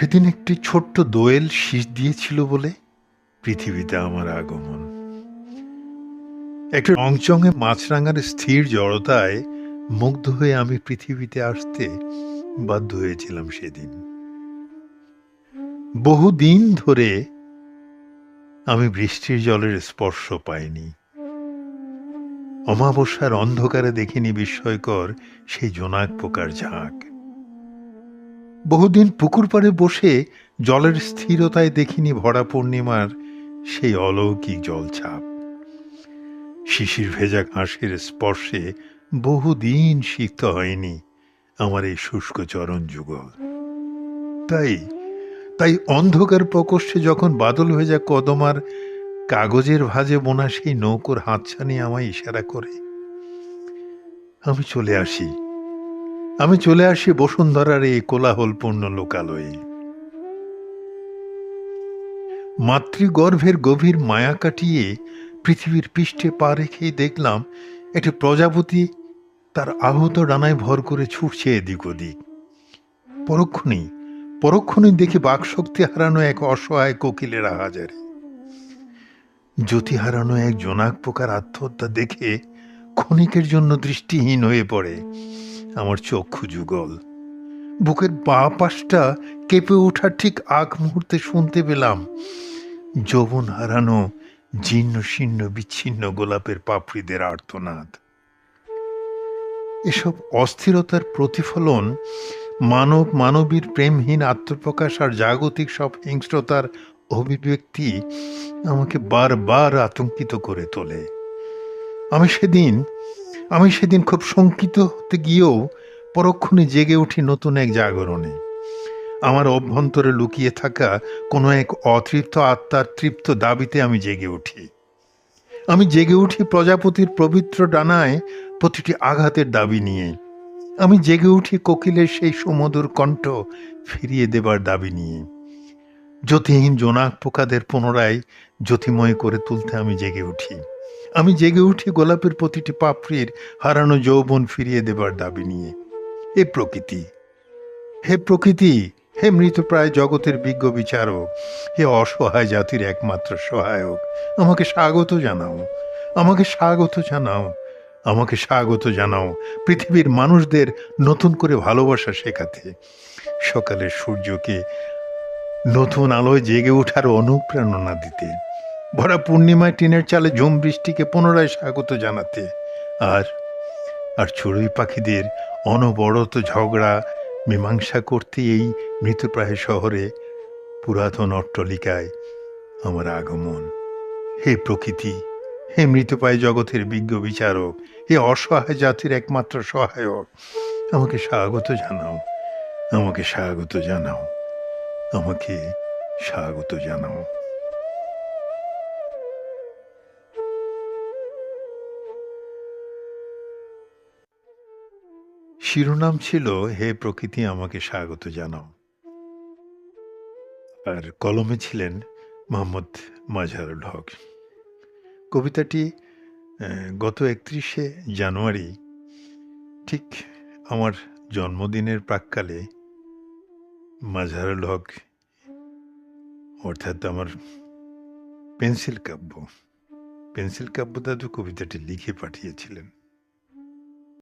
সেদিন একটি ছোট্ট দোয়েল শীষ দিয়েছিল বলে পৃথিবীতে আমার আগমন। একটা রংচঙে মাছরাঙার স্থির জড়তায় মুগ্ধ হয়ে আমি পৃথিবীতে আসতে বাধ্য হয়েছিলাম সেদিন। বহুদিন ধরে আমি বৃষ্টির জলের স্পর্শ পাইনি। অমাবস্যার অন্ধকারে দেখিনি বিস্ময়কর সেই জোনাক পোকার ঝাঁক। বহুদিন পুকুর পাড়ে বসে জলের স্থিরতায় দেখিনি ভরা পূর্ণিমার সেই অলৌকিক জলছাপ। শিশির ভেজা ঘাসের স্পর্শে বহুদিন সিক্ত হয়নি আমার এই শুষ্ক চরণ যুগল। তাই তাই অন্ধকার প্রকোষ্ঠে যখন বাদল ভেজা কদমার কাগজের ভাজে বোনা সেই নৌকোর হাতছানি আমায় ইশারা করে, আমি চলে আসি। আমি চলে আসি বসুন্ধরার এই কোলাহলপূর্ণ লোকালয়ে। মাতৃগর্ভের গভীর মায়া কাটিয়ে পৃথিবীর পৃষ্ঠে পা রেখেই দেখলাম, একটি প্রজাপতি তার আহত ডানায় ভর করে ছুটছে এদিক ওদিক। পরক্ষণেই পরক্ষণেই দেখি বাকশক্তি হারানো এক অসহায় কোকিলের আহাজারে। জ্যোতি হারানো এক জোনাক পোকার আত্মহত্যা দেখে ক্ষণিকের জন্য দৃষ্টিহীন হয়ে পড়ে। আমার চক্ষু যুগল। বুকের বা পাশটা কেঁপে ওঠার ঠিক আগ মুহূর্তে শুনতে পেলাম। যৌবন হারানো, জীর্ণ শীর্ণ বিচ্ছিন্ন গোলাপের পাপড়িদের আর্তনাদ। এসব অস্থিরতার প্রতিফলন মানব মানবীর প্রেমহীন আত্মপ্রকাশ আর জাগতিক সব হিংস্রতার অভিব্যক্তি আমাকে বারবার আতঙ্কিত করে তোলে। আমি সেদিন আমি সেদিন খুব শঙ্কিত হতে গিয়েও পরক্ষণে জেগে উঠি নতুন এক জাগরণে। আমার অভ্যন্তরে লুকিয়ে থাকা কোনো এক অতৃপ্ত আত্মার তৃপ্ত দাবিতে আমি জেগে উঠি। আমি জেগে উঠি প্রজাপতির পবিত্র ডানায় প্রতিটি আঘাতের দাবি নিয়ে। আমি জেগে উঠি কোকিলের সেই সুমধুর কণ্ঠ ফিরিয়ে দেবার দাবি নিয়ে। জ্যোতিহীন জোনাক পোকাদের পুনরায় জ্যোতিময় করে তুলতে আমি জেগে উঠি। আমি জেগে উঠি গোলাপের প্রতিটি পাপড়ির হারানো যৌবন ফিরিয়ে দেবার দাবি নিয়ে। হে প্রকৃতি হে প্রকৃতি, হে মৃতপ্রায় জগতের বিজ্ঞ বিচারক, হে অসহায় জাতির একমাত্র সহায়ক, আমাকে স্বাগত জানাও, আমাকে স্বাগত জানাও, আমাকে স্বাগত জানাও পৃথিবীর মানুষদের নতুন করে ভালোবাসা শেখাতে। সকালের সূর্যকে নতুন আলোয় জেগে ওঠার অনুপ্রেরণা দিতে। ভরা পূর্ণিমায় টিনের চালে ঝুম বৃষ্টিকে পুনরায় স্বাগত জানাতে। আর আর চড়ুই পাখিদের অনবরত ঝগড়া, মীমাংসা করতে এই মৃতপ্রায় শহরে পুরাতন অট্টলিকায় আমার আগমন। হে প্রকৃতি, হে মৃতপ্রায় জগতের বিজ্ঞ বিচারক, হে অসহায় জাতির একমাত্র সহায়ক, আমাকে স্বাগত জানাও, আমাকে স্বাগত জানাও, আমাকে স্বাগত জানাও। শিরোনাম ছিল, হে প্রকৃতি, আমাকে স্বাগত জানাও। আর কলমে ছিলেন মোহাম্মদ মাজহারুল হক। কবিতাটি গত একত্রিশে জানুয়ারি, ঠিক আমার জন্মদিনের প্রাককালে মাজহারুল হক, অর্থাৎ আমার পেন্সিল কাব্য পেন্সিল কাব্য দাদু কবিতাটি লিখে পাঠিয়েছিলেন।